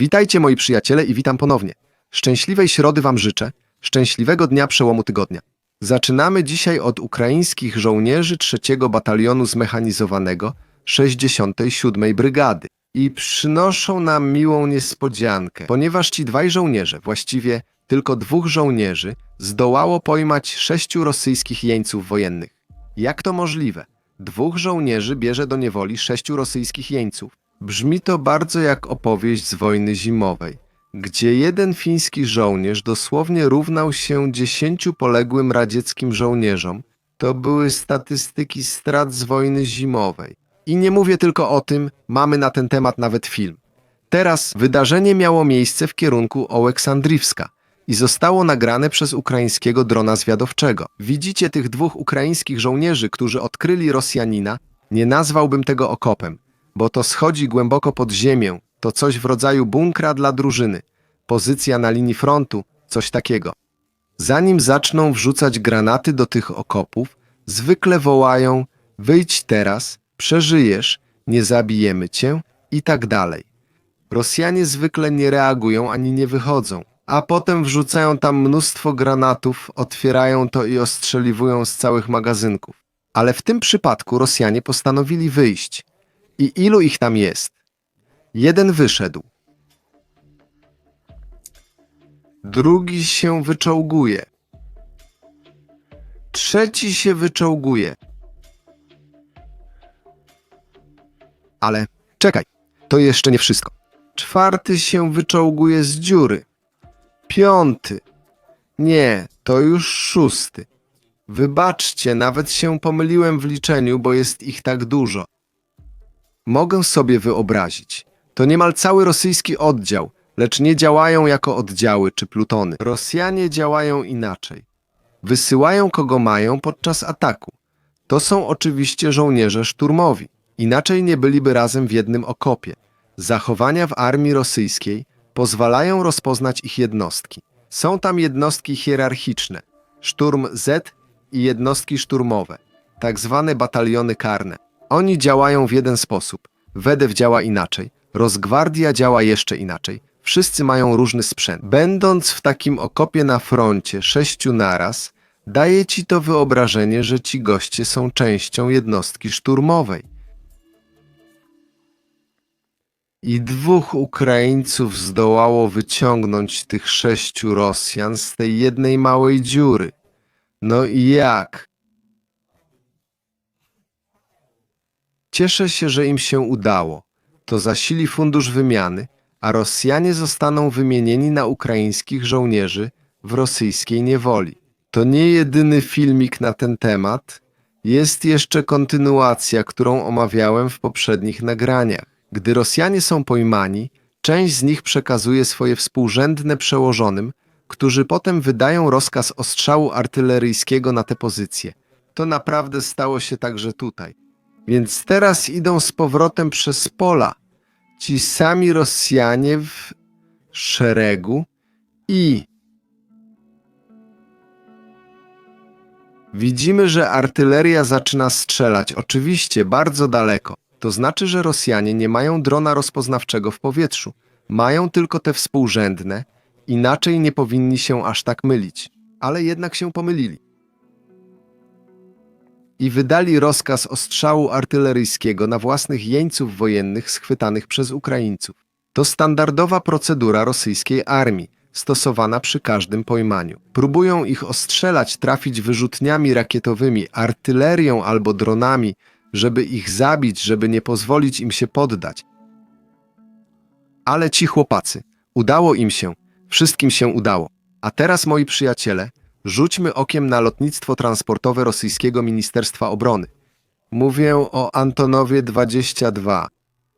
Witajcie moi przyjaciele i witam ponownie. Szczęśliwej środy wam życzę, szczęśliwego dnia przełomu tygodnia. Zaczynamy dzisiaj od ukraińskich żołnierzy 3 Batalionu Zmechanizowanego 67 Brygady. I przynoszą nam miłą niespodziankę, ponieważ ci dwaj żołnierze, właściwie tylko dwóch żołnierzy, zdołało pojmać sześciu rosyjskich jeńców wojennych. Jak to możliwe? Dwóch żołnierzy bierze do niewoli sześciu rosyjskich jeńców. Brzmi to bardzo jak opowieść z wojny zimowej, gdzie jeden fiński żołnierz dosłownie równał się dziesięciu poległym radzieckim żołnierzom. To były statystyki strat z wojny zimowej. I nie mówię tylko o tym, mamy na ten temat nawet film. Teraz wydarzenie miało miejsce w kierunku Oleksandriwska i zostało nagrane przez ukraińskiego drona zwiadowczego. Widzicie tych dwóch ukraińskich żołnierzy, którzy odkryli Rosjanina? Nie nazwałbym tego okopem, bo to schodzi głęboko pod ziemię, to coś w rodzaju bunkra dla drużyny. Pozycja na linii frontu, coś takiego. Zanim zaczną wrzucać granaty do tych okopów, zwykle wołają: Wyjdź teraz, przeżyjesz, nie zabijemy cię i tak dalej. Rosjanie zwykle nie reagują ani nie wychodzą, a potem wrzucają tam mnóstwo granatów, otwierają to i ostrzeliwują z całych magazynków. Ale w tym przypadku Rosjanie postanowili wyjść. I ilu ich tam jest? Jeden wyszedł. Drugi się wyczołguje. Trzeci się wyczołguje. Ale czekaj, to jeszcze nie wszystko. Czwarty się wyczołguje z dziury. Piąty. Nie, to już szósty. Wybaczcie, nawet się pomyliłem w liczeniu, bo jest ich tak dużo. Mogę sobie wyobrazić. To niemal cały rosyjski oddział, lecz nie działają jako oddziały czy plutony. Rosjanie działają inaczej. Wysyłają kogo mają podczas ataku. To są oczywiście żołnierze szturmowi. Inaczej nie byliby razem w jednym okopie. Zachowania w armii rosyjskiej pozwalają rozpoznać ich jednostki. Są tam jednostki hierarchiczne, szturm Z i jednostki szturmowe, tak zwane bataliony karne. Oni działają w jeden sposób. Wedew działa inaczej, Rosgwardia działa jeszcze inaczej. Wszyscy mają różny sprzęt. Będąc w takim okopie na froncie sześciu naraz, daje ci to wyobrażenie, że ci goście są częścią jednostki szturmowej. I dwóch Ukraińców zdołało wyciągnąć tych sześciu Rosjan z tej jednej małej dziury. No i jak? Cieszę się, że im się udało. To zasili fundusz wymiany, a Rosjanie zostaną wymienieni na ukraińskich żołnierzy w rosyjskiej niewoli. To nie jedyny filmik na ten temat. Jest jeszcze kontynuacja, którą omawiałem w poprzednich nagraniach. Gdy Rosjanie są pojmani, część z nich przekazuje swoje współrzędne przełożonym, którzy potem wydają rozkaz ostrzału artyleryjskiego na te pozycje. To naprawdę stało się także tutaj. Więc teraz idą z powrotem przez pola. Ci sami Rosjanie w szeregu i widzimy, że artyleria zaczyna strzelać, oczywiście bardzo daleko. To znaczy, że Rosjanie nie mają drona rozpoznawczego w powietrzu. Mają tylko te współrzędne, inaczej nie powinni się aż tak mylić. Ale jednak się pomylili. I wydali rozkaz ostrzału artyleryjskiego na własnych jeńców wojennych schwytanych przez Ukraińców. To standardowa procedura rosyjskiej armii, stosowana przy każdym pojmaniu. Próbują ich ostrzelać, trafić wyrzutniami rakietowymi, artylerią albo dronami, żeby ich zabić, żeby nie pozwolić im się poddać. Ale ci chłopacy, udało im się, wszystkim się udało. A teraz, moi przyjaciele, rzućmy okiem na lotnictwo transportowe rosyjskiego Ministerstwa Obrony. Mówię o Antonowie 22.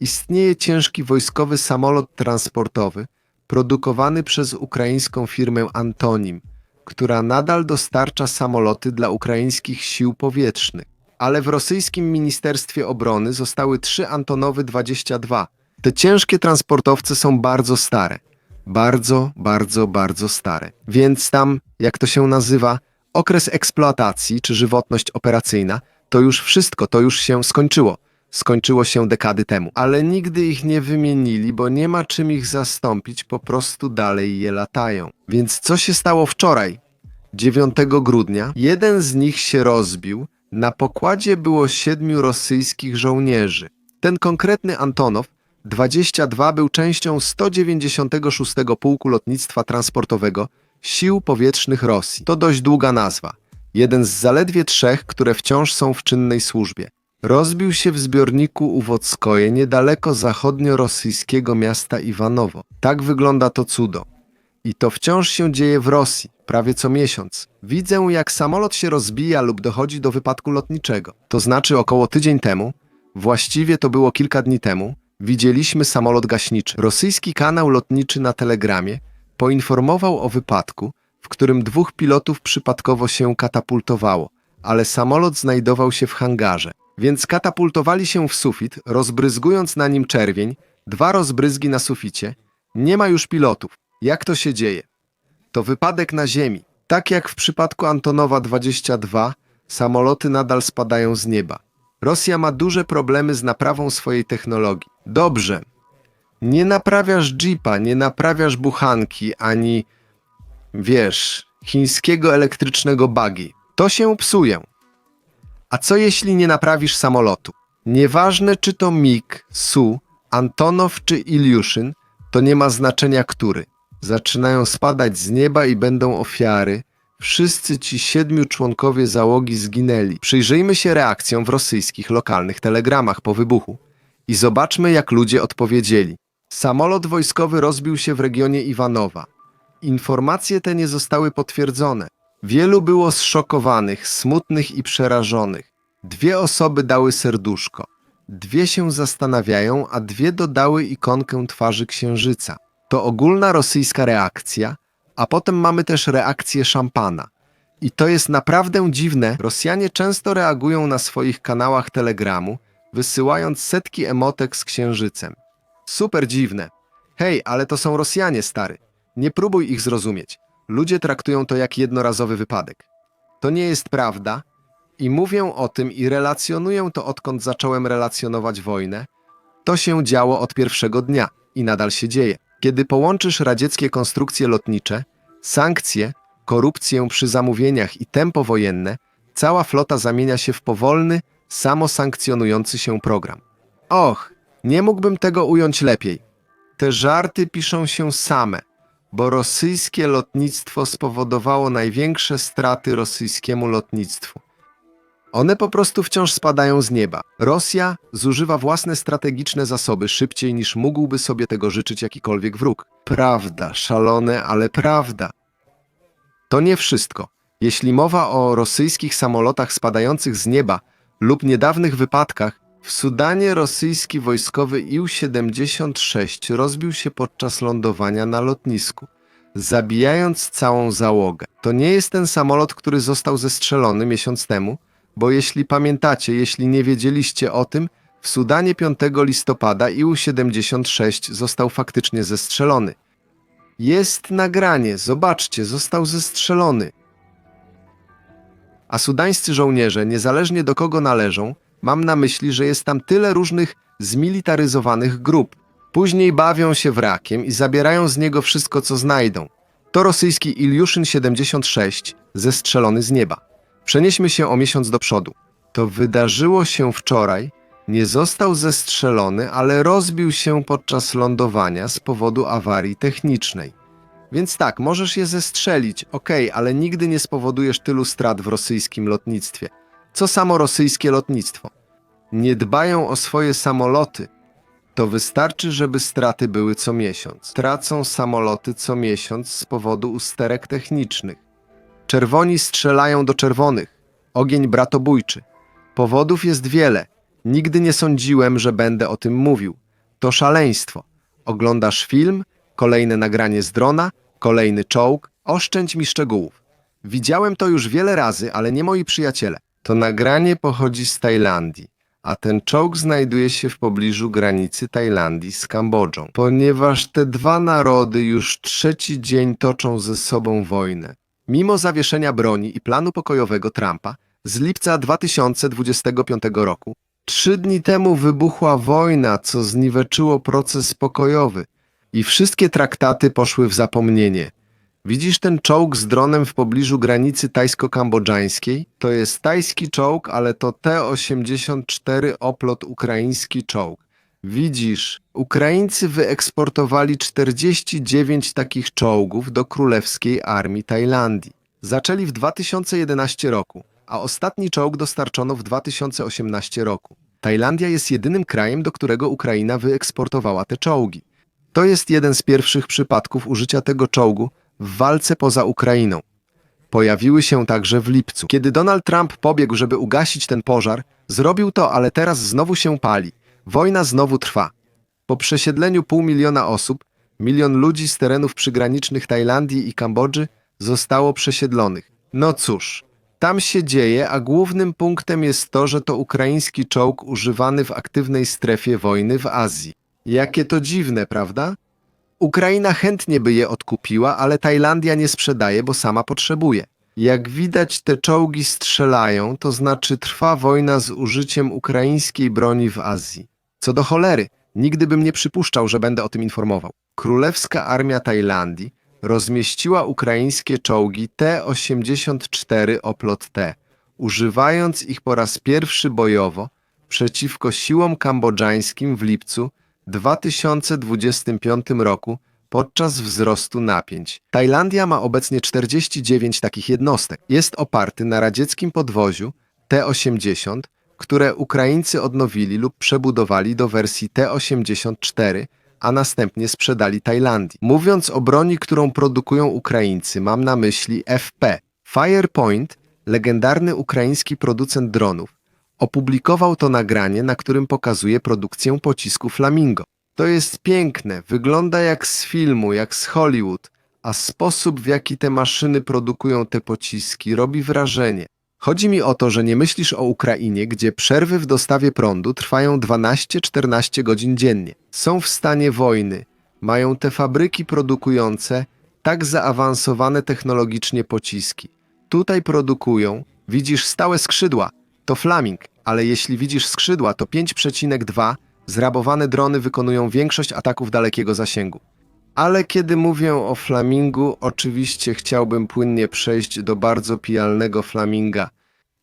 Istnieje ciężki wojskowy samolot transportowy produkowany przez ukraińską firmę Antonim, która nadal dostarcza samoloty dla ukraińskich sił powietrznych ale w rosyjskim Ministerstwie Obrony zostały trzy Antonowy 22. Te ciężkie transportowce są bardzo stare. Bardzo, bardzo, bardzo stare. Więc tam, jak to się nazywa, okres eksploatacji czy żywotność operacyjna, to już wszystko, to już się skończyło. skończyło się dekady temu. Ale nigdy ich nie wymienili, bo nie ma czym ich zastąpić, po prostu dalej je latają. Więc co się stało wczoraj? 9 grudnia jeden z nich się rozbił. Na pokładzie było siedmiu rosyjskich żołnierzy. Ten konkretny Antonow 22 był częścią 196 Pułku Lotnictwa Transportowego Sił Powietrznych Rosji. To dość długa nazwa. Jeden z zaledwie trzech, które wciąż są w czynnej służbie. Rozbił się w zbiorniku Uwodskoje niedaleko zachodnio-rosyjskiego miasta Iwanowo. Tak wygląda to cudo. I to wciąż się dzieje w Rosji, prawie co miesiąc. Widzę, jak samolot się rozbija lub dochodzi do wypadku lotniczego. To znaczy około tydzień temu, właściwie to było kilka dni temu, widzieliśmy samolot gaśniczy. Rosyjski kanał lotniczy na Telegramie poinformował o wypadku, w którym dwóch pilotów przypadkowo się katapultowało, ale samolot znajdował się w hangarze. Więc katapultowali się w sufit, rozbryzgując na nim czerwień, dwa rozbryzgi na suficie. Nie ma już pilotów. Jak to się dzieje? To wypadek na ziemi. Tak jak w przypadku Antonowa 22, samoloty nadal spadają z nieba. Rosja ma duże problemy z naprawą swojej technologii. Dobrze. Nie naprawiasz jeepa, nie naprawiasz buchanki, ani, wiesz, chińskiego elektrycznego buggy. To się psuje. A co jeśli nie naprawisz samolotu? Nieważne czy to MiG, Su, Antonow czy Iliuszyn, to nie ma znaczenia który. Zaczynają spadać z nieba i będą ofiary. Wszyscy ci siedmiu członkowie załogi zginęli. Przyjrzyjmy się reakcjom w rosyjskich lokalnych telegramach po wybuchu i zobaczmy jak ludzie odpowiedzieli. Samolot wojskowy rozbił się w regionie Iwanowa. Informacje te nie zostały potwierdzone. Wielu było zszokowanych, smutnych i przerażonych. Dwie osoby dały serduszko. Dwie się zastanawiają, a dwie dodały ikonkę twarzy księżyca. To ogólna rosyjska reakcja, a potem mamy też reakcję szampana. I to jest naprawdę dziwne. Rosjanie często reagują na swoich kanałach Telegramu, wysyłając setki emotek z księżycem. Super dziwne. Hej, ale to są Rosjanie, stary. Nie próbuj ich zrozumieć. Ludzie traktują to jak jednorazowy wypadek. To nie jest prawda i mówię o tym i relacjonuję to odkąd zacząłem relacjonować wojnę. To się działo od pierwszego dnia i nadal się dzieje. Kiedy połączysz radzieckie konstrukcje lotnicze, sankcje, korupcję przy zamówieniach i tempo wojenne, cała flota zamienia się w powolny, samosankcjonujący się program. Och, nie mógłbym tego ująć lepiej. Te żarty piszą się same, bo rosyjskie lotnictwo spowodowało największe straty rosyjskiemu lotnictwu. One po prostu wciąż spadają z nieba. Rosja zużywa własne strategiczne zasoby szybciej niż mógłby sobie tego życzyć jakikolwiek wróg. Prawda, szalone, ale prawda. To nie wszystko. Jeśli mowa o rosyjskich samolotach spadających z nieba lub niedawnych wypadkach, w Sudanie rosyjski wojskowy Ił-76 rozbił się podczas lądowania na lotnisku, zabijając całą załogę. To nie jest ten samolot, który został zestrzelony miesiąc temu, bo jeśli pamiętacie, jeśli nie wiedzieliście o tym, w Sudanie 5 listopada Ił-76 został faktycznie zestrzelony. Jest nagranie, zobaczcie, został zestrzelony. A sudańscy żołnierze, niezależnie do kogo należą, mam na myśli, że jest tam tyle różnych zmilitaryzowanych grup. Później bawią się wrakiem i zabierają z niego wszystko, co znajdą. To rosyjski Iliuszyn 76, zestrzelony z nieba. Przenieśmy się o miesiąc do przodu. To wydarzyło się wczoraj. Nie został zestrzelony, ale rozbił się podczas lądowania z powodu awarii technicznej. Więc tak, możesz je zestrzelić, okej, ale nigdy nie spowodujesz tylu strat w rosyjskim lotnictwie. Co samo rosyjskie lotnictwo? Nie dbają o swoje samoloty. To wystarczy, żeby straty były co miesiąc. Tracą samoloty co miesiąc z powodu usterek technicznych. Czerwoni strzelają do czerwonych. Ogień bratobójczy. Powodów jest wiele. Nigdy nie sądziłem, że będę o tym mówił. To szaleństwo. Oglądasz film, kolejne nagranie z drona, kolejny czołg. Oszczędź mi szczegółów. Widziałem to już wiele razy, ale nie moi przyjaciele. To nagranie pochodzi z Tajlandii, a ten czołg znajduje się w pobliżu granicy Tajlandii z Kambodżą, ponieważ te dwa narody już trzeci dzień toczą ze sobą wojnę. Mimo zawieszenia broni i planu pokojowego Trumpa z lipca 2025 roku, Trzy dni temu wybuchła wojna, co zniweczyło proces pokojowy i wszystkie traktaty poszły w zapomnienie. Widzisz ten czołg z dronem w pobliżu granicy tajsko-kambodżańskiej? To jest tajski czołg, ale to T-84 oplot ukraiński czołg. Widzisz, Ukraińcy wyeksportowali 49 takich czołgów do Królewskiej Armii Tajlandii. Zaczęli w 2011 roku, a ostatni czołg dostarczono w 2018 roku. Tajlandia jest jedynym krajem, do którego Ukraina wyeksportowała te czołgi. To jest jeden z pierwszych przypadków użycia tego czołgu w walce poza Ukrainą. Pojawiły się także w lipcu. Kiedy Donald Trump pobiegł, żeby ugasić ten pożar, zrobił to, ale teraz znowu się pali. Wojna znowu trwa. Po przesiedleniu pół miliona osób, milion ludzi z terenów przygranicznych Tajlandii i Kambodży zostało przesiedlonych. No cóż, tam się dzieje, a głównym punktem jest to, że to ukraiński czołg używany w aktywnej strefie wojny w Azji. Jakie to dziwne, prawda? Ukraina chętnie by je odkupiła, ale Tajlandia nie sprzedaje, bo sama potrzebuje. Jak widać, te czołgi strzelają, to znaczy trwa wojna z użyciem ukraińskiej broni w Azji. Co do cholery, nigdy bym nie przypuszczał, że będę o tym informował. Królewska Armia Tajlandii rozmieściła ukraińskie czołgi T-84 oplot T, używając ich po raz pierwszy bojowo przeciwko siłom kambodżańskim w lipcu 2025 roku podczas wzrostu napięć. Tajlandia ma obecnie 49 takich jednostek. Jest oparty na radzieckim podwoziu T-80, które Ukraińcy odnowili lub przebudowali do wersji T-84, a następnie sprzedali Tajlandii. Mówiąc o broni, którą produkują Ukraińcy, mam na myśli FP. Firepoint, legendarny ukraiński producent dronów, opublikował to nagranie, na którym pokazuje produkcję pocisku Flamingo. To jest piękne, wygląda jak z filmu, jak z Hollywood, a sposób w jaki te maszyny produkują te pociski robi wrażenie. Chodzi mi o to, że nie myślisz o Ukrainie, gdzie przerwy w dostawie prądu trwają 12-14 godzin dziennie. Są w stanie wojny, mają te fabryki produkujące tak zaawansowane technologicznie pociski. Tutaj produkują, widzisz stałe skrzydła, to Flaming, ale jeśli widzisz skrzydła, to 5,2 zrabowane drony wykonują większość ataków dalekiego zasięgu. Ale kiedy mówię o flamingu, oczywiście chciałbym płynnie przejść do bardzo pijalnego flaminga.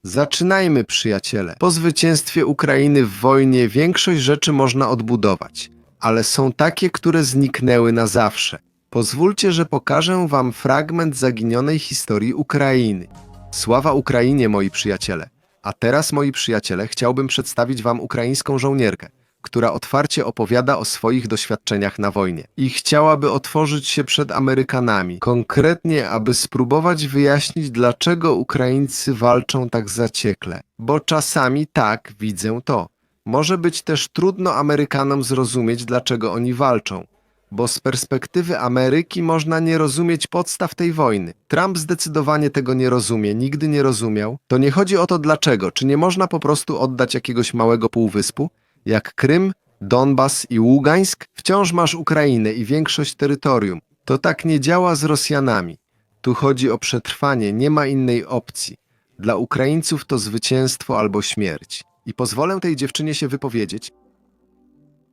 Zaczynajmy, przyjaciele. Po zwycięstwie Ukrainy w wojnie większość rzeczy można odbudować, ale są takie, które zniknęły na zawsze. Pozwólcie, że pokażę wam fragment zaginionej historii Ukrainy. Sława Ukrainie, moi przyjaciele. A teraz, moi przyjaciele, chciałbym przedstawić wam ukraińską żołnierkę, która otwarcie opowiada o swoich doświadczeniach na wojnie i chciałaby otworzyć się przed Amerykanami, konkretnie aby spróbować wyjaśnić, dlaczego Ukraińcy walczą tak zaciekle. Bo czasami tak widzę to. Może być też trudno Amerykanom zrozumieć, dlaczego oni walczą. Bo z perspektywy Ameryki można nie rozumieć podstaw tej wojny. Trump zdecydowanie tego nie rozumie, nigdy nie rozumiał. To nie chodzi o to dlaczego. Czy nie można po prostu oddać jakiegoś małego półwyspu? Jak Krym, Donbas i Ługańsk, wciąż masz Ukrainę i większość terytorium. To tak nie działa z Rosjanami. Tu chodzi o przetrwanie, nie ma innej opcji. Dla Ukraińców to zwycięstwo albo śmierć. I pozwolę tej dziewczynie się wypowiedzieć.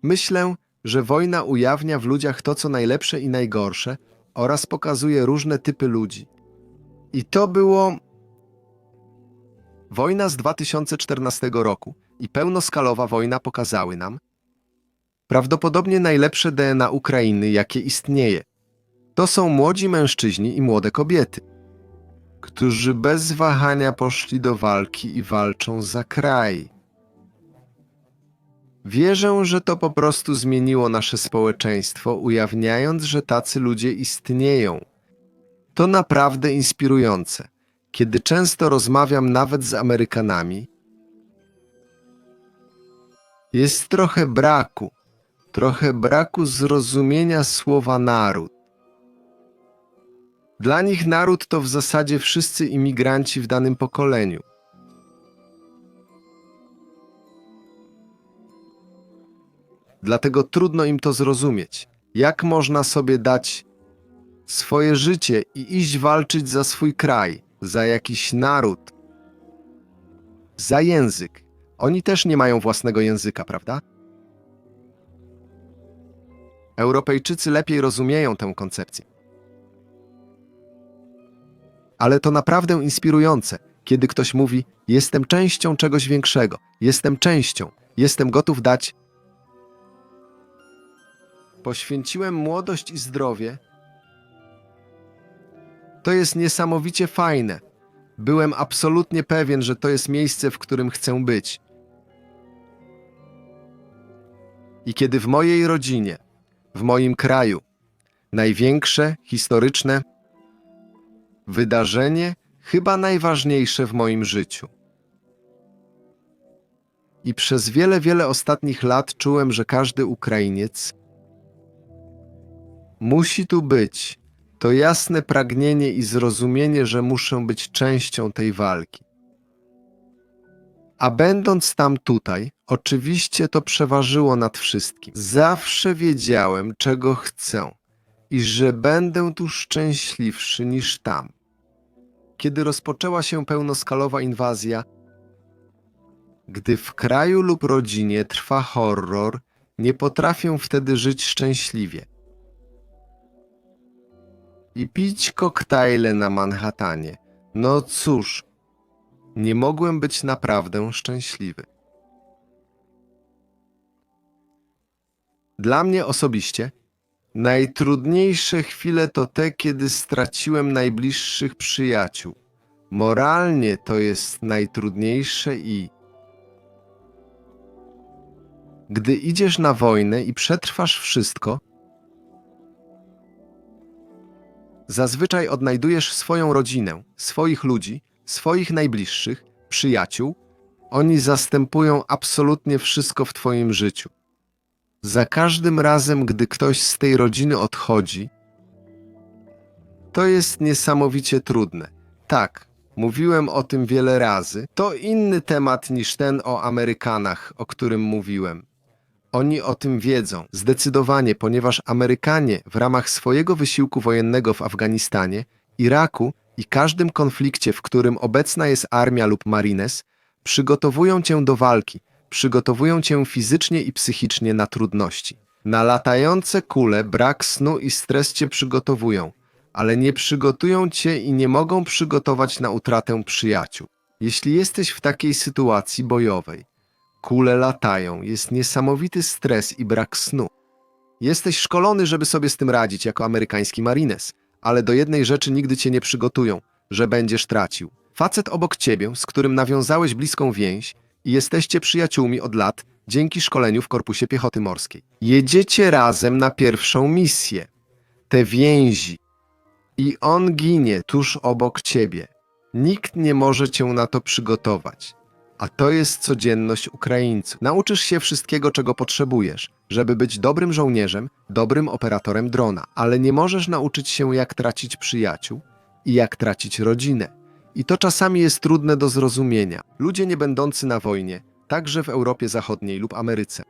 Myślę, że wojna ujawnia w ludziach to, co najlepsze i najgorsze, oraz pokazuje różne typy ludzi. I to było Wojna z 2014 roku i pełnoskalowa wojna pokazały nam prawdopodobnie najlepsze DNA Ukrainy, jakie istnieje. To są młodzi mężczyźni i młode kobiety, którzy bez wahania poszli do walki i walczą za kraj. Wierzę, że to po prostu zmieniło nasze społeczeństwo, ujawniając, że tacy ludzie istnieją. To naprawdę inspirujące. Kiedy często rozmawiam nawet z Amerykanami, jest trochę braku, trochę braku zrozumienia słowa naród. Dla nich naród to w zasadzie wszyscy imigranci w danym pokoleniu. Dlatego trudno im to zrozumieć. Jak można sobie dać swoje życie i iść walczyć za swój kraj, za jakiś naród, za język, Oni też nie mają własnego języka, prawda? Europejczycy lepiej rozumieją tę koncepcję. Ale to naprawdę inspirujące, kiedy ktoś mówi: Jestem częścią czegoś większego, jestem częścią, jestem gotów dać. Poświęciłem młodość i zdrowie. To jest niesamowicie fajne. Byłem absolutnie pewien, że to jest miejsce, w którym chcę być. I kiedy w mojej rodzinie, w moim kraju, największe historyczne wydarzenie, chyba najważniejsze w moim życiu. I przez wiele, wiele ostatnich lat czułem, że każdy Ukrainiec musi tu być. To jasne pragnienie i zrozumienie, że muszę być częścią tej walki. A będąc tam tutaj, oczywiście to przeważyło nad wszystkim. Zawsze wiedziałem, czego chcę i że będę tu szczęśliwszy niż tam. Kiedy rozpoczęła się pełnoskalowa inwazja, gdy w kraju lub rodzinie trwa horror, nie potrafię wtedy żyć szczęśliwie. I pić koktajle na Manhattanie. No cóż, nie mogłem być naprawdę szczęśliwy. Dla mnie osobiście najtrudniejsze chwile to te, kiedy straciłem najbliższych przyjaciół. Moralnie to jest najtrudniejsze i gdy idziesz na wojnę i przetrwasz wszystko, zazwyczaj odnajdujesz swoją rodzinę, swoich ludzi, swoich najbliższych, przyjaciół. Oni zastępują absolutnie wszystko w Twoim życiu. Za każdym razem, gdy ktoś z tej rodziny odchodzi, to jest niesamowicie trudne. Tak, mówiłem o tym wiele razy. To inny temat niż ten o Amerykanach, o którym mówiłem. Oni o tym wiedzą, zdecydowanie, ponieważ Amerykanie w ramach swojego wysiłku wojennego w Afganistanie, Iraku i każdym konflikcie, w którym obecna jest armia lub marines, przygotowują cię do walki, przygotowują cię fizycznie i psychicznie na trudności. Na latające kule brak snu i stres cię przygotowują, ale nie przygotują cię i nie mogą przygotować na utratę przyjaciół. Jeśli jesteś w takiej sytuacji bojowej, kule latają, jest niesamowity stres i brak snu. Jesteś szkolony, żeby sobie z tym radzić jako amerykański marines, ale do jednej rzeczy nigdy cię nie przygotują, że będziesz tracił. Facet obok ciebie, z którym nawiązałeś bliską więź i jesteście przyjaciółmi od lat dzięki szkoleniu w Korpusie Piechoty Morskiej. Jedziecie razem na pierwszą misję. Te więzi. I on ginie tuż obok ciebie. Nikt nie może cię na to przygotować. A to jest codzienność Ukraińców. Nauczysz się wszystkiego, czego potrzebujesz, żeby być dobrym żołnierzem, dobrym operatorem drona, ale nie możesz nauczyć się, jak tracić przyjaciół i jak tracić rodzinę. I to czasami jest trudne do zrozumienia. Ludzie nie będący na wojnie, także w Europie Zachodniej lub Ameryce.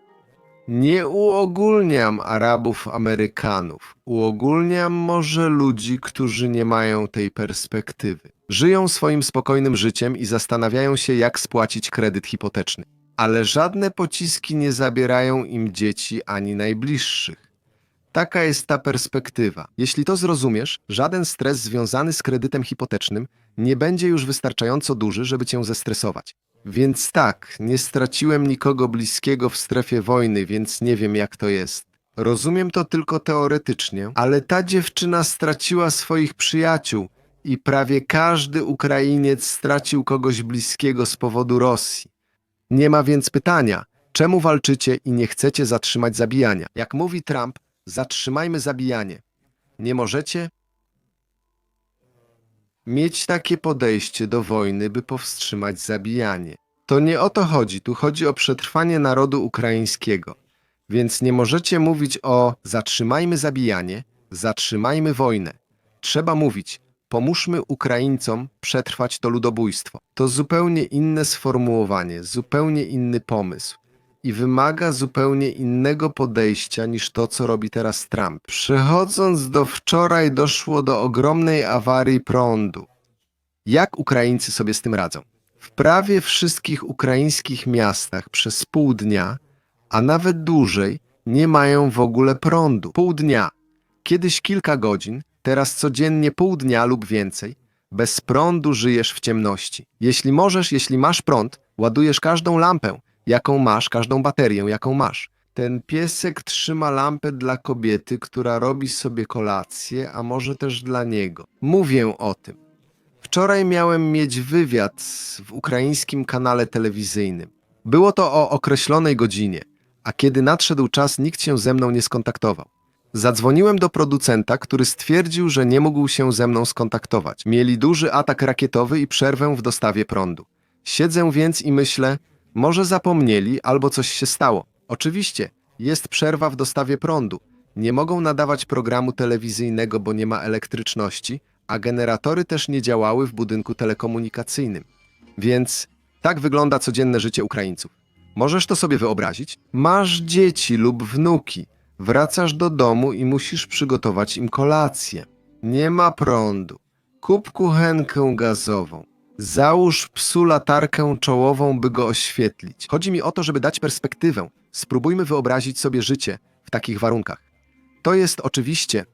Nie uogólniam Arabów, Amerykanów. Uogólniam może ludzi, którzy nie mają tej perspektywy. Żyją swoim spokojnym życiem i zastanawiają się, jak spłacić kredyt hipoteczny. Ale żadne pociski nie zabierają im dzieci ani najbliższych. Taka jest ta perspektywa. Jeśli to zrozumiesz, żaden stres związany z kredytem hipotecznym nie będzie już wystarczająco duży, żeby cię zestresować. Więc tak, nie straciłem nikogo bliskiego w strefie wojny, więc nie wiem jak to jest. Rozumiem to tylko teoretycznie, ale ta dziewczyna straciła swoich przyjaciół i prawie każdy Ukrainiec stracił kogoś bliskiego z powodu Rosji. Nie ma więc pytania, czemu walczycie i nie chcecie zatrzymać zabijania? Jak mówi Trump, zatrzymajmy zabijanie. Nie możecie mieć takie podejście do wojny, by powstrzymać zabijanie. To nie o to chodzi, tu chodzi o przetrwanie narodu ukraińskiego. Więc nie możecie mówić o zatrzymajmy zabijanie, zatrzymajmy wojnę. Trzeba mówić, pomóżmy Ukraińcom przetrwać to ludobójstwo. To zupełnie inne sformułowanie, zupełnie inny pomysł i wymaga zupełnie innego podejścia niż to, co robi teraz Trump. Przechodząc do wczoraj, doszło do ogromnej awarii prądu. Jak Ukraińcy sobie z tym radzą? W prawie wszystkich ukraińskich miastach przez pół dnia, a nawet dłużej, nie mają w ogóle prądu. Pół dnia. Kiedyś kilka godzin, teraz codziennie pół dnia lub więcej. Bez prądu żyjesz w ciemności. Jeśli możesz, jeśli masz prąd, ładujesz każdą lampę, jaką masz, każdą baterię, jaką masz. Ten piesek trzyma lampę dla kobiety, która robi sobie kolację, a może też dla niego. Mówię o tym. Wczoraj miałem mieć wywiad w ukraińskim kanale telewizyjnym. Było to o określonej godzinie, a kiedy nadszedł czas, nikt się ze mną nie skontaktował. Zadzwoniłem do producenta, który stwierdził, że nie mógł się ze mną skontaktować. Mieli duży atak rakietowy i przerwę w dostawie prądu. Siedzę więc i myślę, może zapomnieli albo coś się stało. Oczywiście, jest przerwa w dostawie prądu. Nie mogą nadawać programu telewizyjnego, bo nie ma elektryczności, a generatory też nie działały w budynku telekomunikacyjnym. Więc tak wygląda codzienne życie Ukraińców. Możesz to sobie wyobrazić? Masz dzieci lub wnuki. Wracasz do domu i musisz przygotować im kolację. Nie ma prądu. Kup kuchenkę gazową. Załóż psu latarkę czołową, by go oświetlić. Chodzi mi o to, żeby dać perspektywę. Spróbujmy wyobrazić sobie życie w takich warunkach. To jest oczywiście.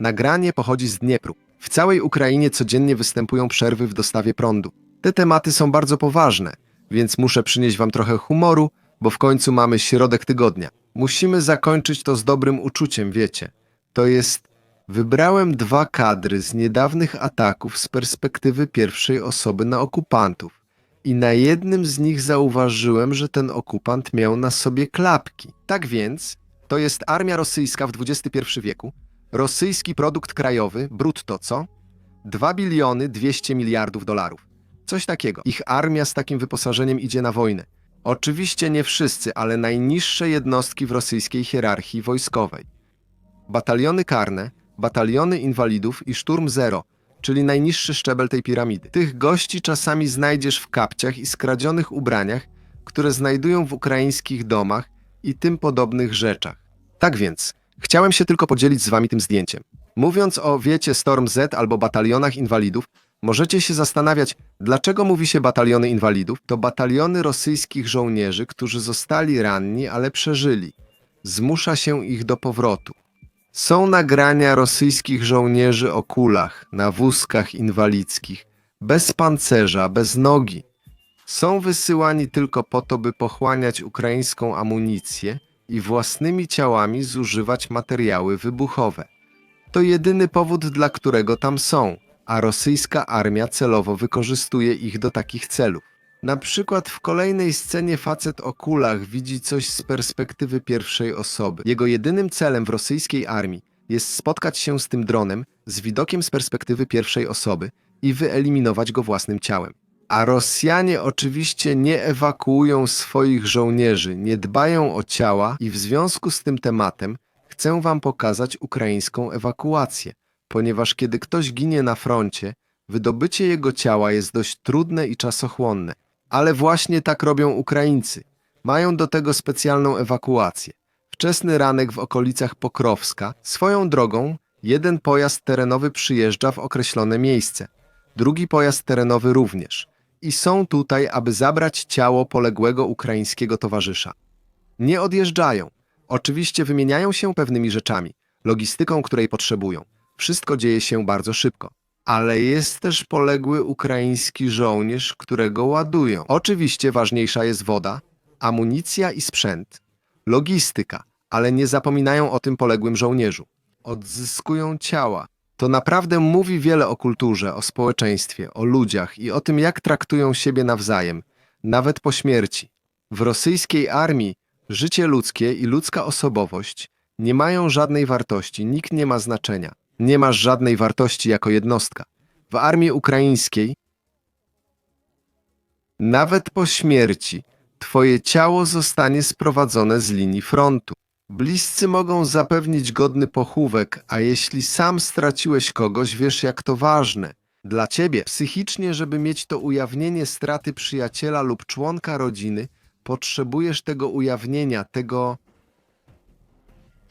Nagranie pochodzi z Dniepru. W całej Ukrainie codziennie występują przerwy w dostawie prądu. Te tematy są bardzo poważne, więc muszę przynieść wam trochę humoru, bo w końcu mamy środek tygodnia. Musimy zakończyć to z dobrym uczuciem, wiecie. To jest. Wybrałem dwa kadry z niedawnych ataków z perspektywy pierwszej osoby na okupantów. I na jednym z nich zauważyłem, że ten okupant miał na sobie klapki. Tak więc, to jest armia rosyjska w XXI wieku. Rosyjski produkt krajowy, brutto, co? 2 biliony 200 miliardów dolarów. Coś takiego. Ich armia z takim wyposażeniem idzie na wojnę. Oczywiście nie wszyscy, ale najniższe jednostki w rosyjskiej hierarchii wojskowej. Bataliony karne, bataliony inwalidów i szturm zero, czyli najniższy szczebel tej piramidy. Tych gości czasami znajdziesz w kapciach i skradzionych ubraniach, które znajdują w ukraińskich domach i tym podobnych rzeczach. Tak więc, chciałem się tylko podzielić z wami tym zdjęciem. Mówiąc o wiecie Storm Z albo batalionach inwalidów, możecie się zastanawiać, dlaczego mówi się bataliony inwalidów? To bataliony rosyjskich żołnierzy, którzy zostali ranni, ale przeżyli. Zmusza się ich do powrotu. Są nagrania rosyjskich żołnierzy o kulach, na wózkach inwalidzkich, bez pancerza, bez nogi. Są wysyłani tylko po to, by pochłaniać ukraińską amunicję i własnymi ciałami zużywać materiały wybuchowe. To jedyny powód, dla którego tam są, a rosyjska armia celowo wykorzystuje ich do takich celów. Na przykład w kolejnej scenie facet o kulach widzi coś z perspektywy pierwszej osoby. Jego jedynym celem w rosyjskiej armii jest spotkać się z tym dronem z widokiem z perspektywy pierwszej osoby i wyeliminować go własnym ciałem. A Rosjanie oczywiście nie ewakuują swoich żołnierzy, nie dbają o ciała i w związku z tym tematem chcę wam pokazać ukraińską ewakuację, ponieważ kiedy ktoś ginie na froncie, wydobycie jego ciała jest dość trudne i czasochłonne. Ale właśnie tak robią Ukraińcy. Mają do tego specjalną ewakuację. Wczesny ranek w okolicach Pokrowska. Swoją drogą, jeden pojazd terenowy przyjeżdża w określone miejsce, drugi pojazd terenowy również. I są tutaj, aby zabrać ciało poległego ukraińskiego towarzysza. Nie odjeżdżają. Oczywiście wymieniają się pewnymi rzeczami, logistyką, której potrzebują. Wszystko dzieje się bardzo szybko. Ale jest też poległy ukraiński żołnierz, którego ładują. Oczywiście ważniejsza jest woda, amunicja i sprzęt, logistyka, ale nie zapominają o tym poległym żołnierzu. Odzyskują ciała. To naprawdę mówi wiele o kulturze, o społeczeństwie, o ludziach i o tym, jak traktują siebie nawzajem, nawet po śmierci. W rosyjskiej armii życie ludzkie i ludzka osobowość nie mają żadnej wartości, nikt nie ma znaczenia. Nie masz żadnej wartości jako jednostka. W armii ukraińskiej, nawet po śmierci, twoje ciało zostanie sprowadzone z linii frontu. Bliscy mogą zapewnić godny pochówek, a jeśli sam straciłeś kogoś, wiesz jak to ważne. Dla ciebie, psychicznie, żeby mieć to ujawnienie straty przyjaciela lub członka rodziny, potrzebujesz tego ujawnienia, tego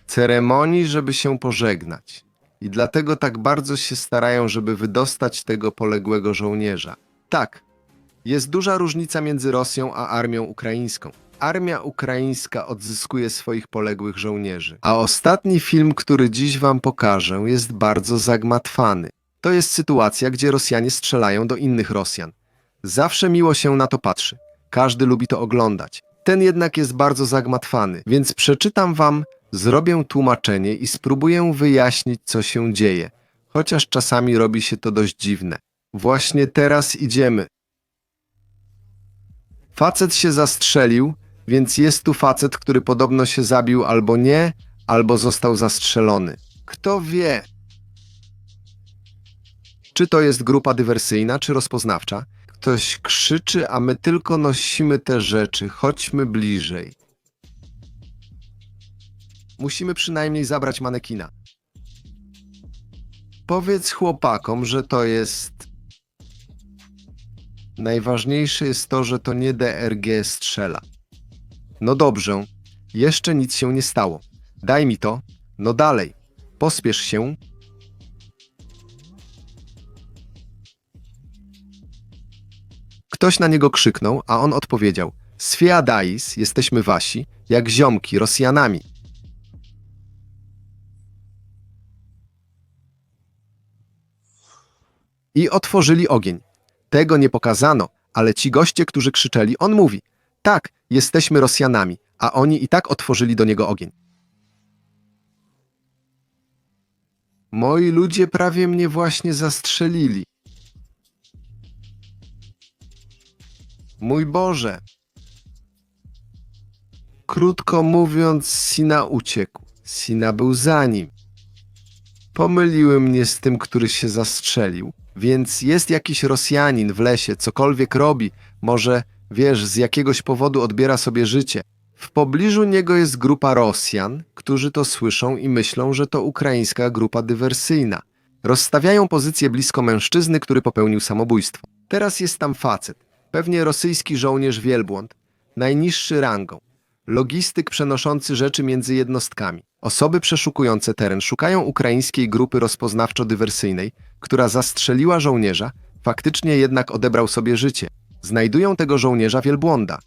ceremonii, żeby się pożegnać. I dlatego tak bardzo się starają, żeby wydostać tego poległego żołnierza. Tak, Jest duża różnica między Rosją a armią ukraińską. Armia ukraińska odzyskuje swoich poległych żołnierzy. A ostatni film, który dziś wam pokażę, jest bardzo zagmatwany. To jest sytuacja, gdzie Rosjanie strzelają do innych Rosjan. Zawsze miło się na to patrzy. Każdy lubi to oglądać. Ten jednak jest bardzo zagmatwany, więc przeczytam wam, zrobię tłumaczenie i spróbuję wyjaśnić, co się dzieje. Chociaż czasami robi się to dość dziwne. Właśnie teraz idziemy. Facet się zastrzelił, więc jest tu facet, który podobno się zabił albo nie, albo został zastrzelony. Kto wie? Czy to jest grupa dywersyjna, czy rozpoznawcza? Ktoś krzyczy, a my tylko nosimy te rzeczy. Chodźmy bliżej. Musimy przynajmniej zabrać manekina. Powiedz chłopakom, że to jest. Najważniejsze jest to, że to nie DRG strzela. No dobrze, jeszcze nic się nie stało. Daj mi to. No dalej. Pospiesz się. Ktoś na niego krzyknął, a on odpowiedział: Sfia dais, jesteśmy wasi, jak ziomki, Rosjanami. I otworzyli ogień. Tego nie pokazano, ale ci goście, którzy krzyczeli, on mówi: Tak, jesteśmy Rosjanami, a oni i tak otworzyli do niego ogień. Moi ludzie prawie mnie właśnie zastrzelili. Mój Boże! Krótko mówiąc, Sina uciekł. Sina był za nim. Pomyliły mnie z tym, który się zastrzelił. Więc jest jakiś Rosjanin w lesie, cokolwiek robi, może, wiesz, z jakiegoś powodu odbiera sobie życie. W pobliżu niego jest grupa Rosjan, którzy to słyszą i myślą, że to ukraińska grupa dywersyjna. Rozstawiają pozycję blisko mężczyzny, który popełnił samobójstwo. Teraz jest tam facet, pewnie rosyjski żołnierz wielbłąd, najniższy rangą. Logistyk przenoszący rzeczy między jednostkami. Osoby przeszukujące teren szukają ukraińskiej grupy rozpoznawczo-dywersyjnej, która zastrzeliła żołnierza, faktycznie jednak odebrał sobie życie. Znajdują tego żołnierza wielbłąda.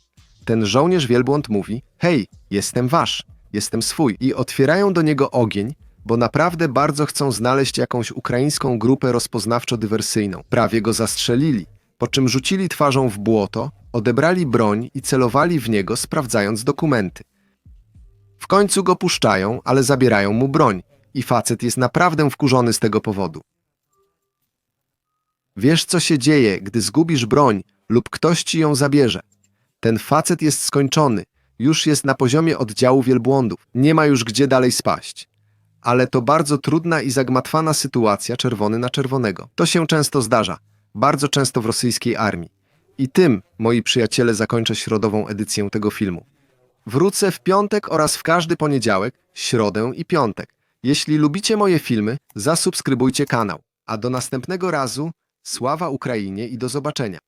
Ten żołnierz wielbłąd mówi: Hej, jestem wasz, jestem swój. I otwierają do niego ogień, bo naprawdę bardzo chcą znaleźć jakąś ukraińską grupę rozpoznawczo-dywersyjną. Prawie go zastrzelili, po czym rzucili twarzą w błoto, odebrali broń i celowali w niego, sprawdzając dokumenty. W końcu go puszczają, ale zabierają mu broń i facet jest naprawdę wkurzony z tego powodu. Wiesz, co się dzieje, gdy zgubisz broń lub ktoś ci ją zabierze. Ten facet jest skończony, już jest na poziomie oddziału wielbłądów, nie ma już gdzie dalej spaść. Ale to bardzo trudna i zagmatwana sytuacja czerwony na czerwonego. To się często zdarza, bardzo często w rosyjskiej armii. I tym, moi przyjaciele, zakończę środową edycję tego filmu. Wrócę w piątek oraz w każdy poniedziałek, środę i piątek. Jeśli lubicie moje filmy, zasubskrybujcie kanał. A do następnego razu, sława Ukrainie i do zobaczenia.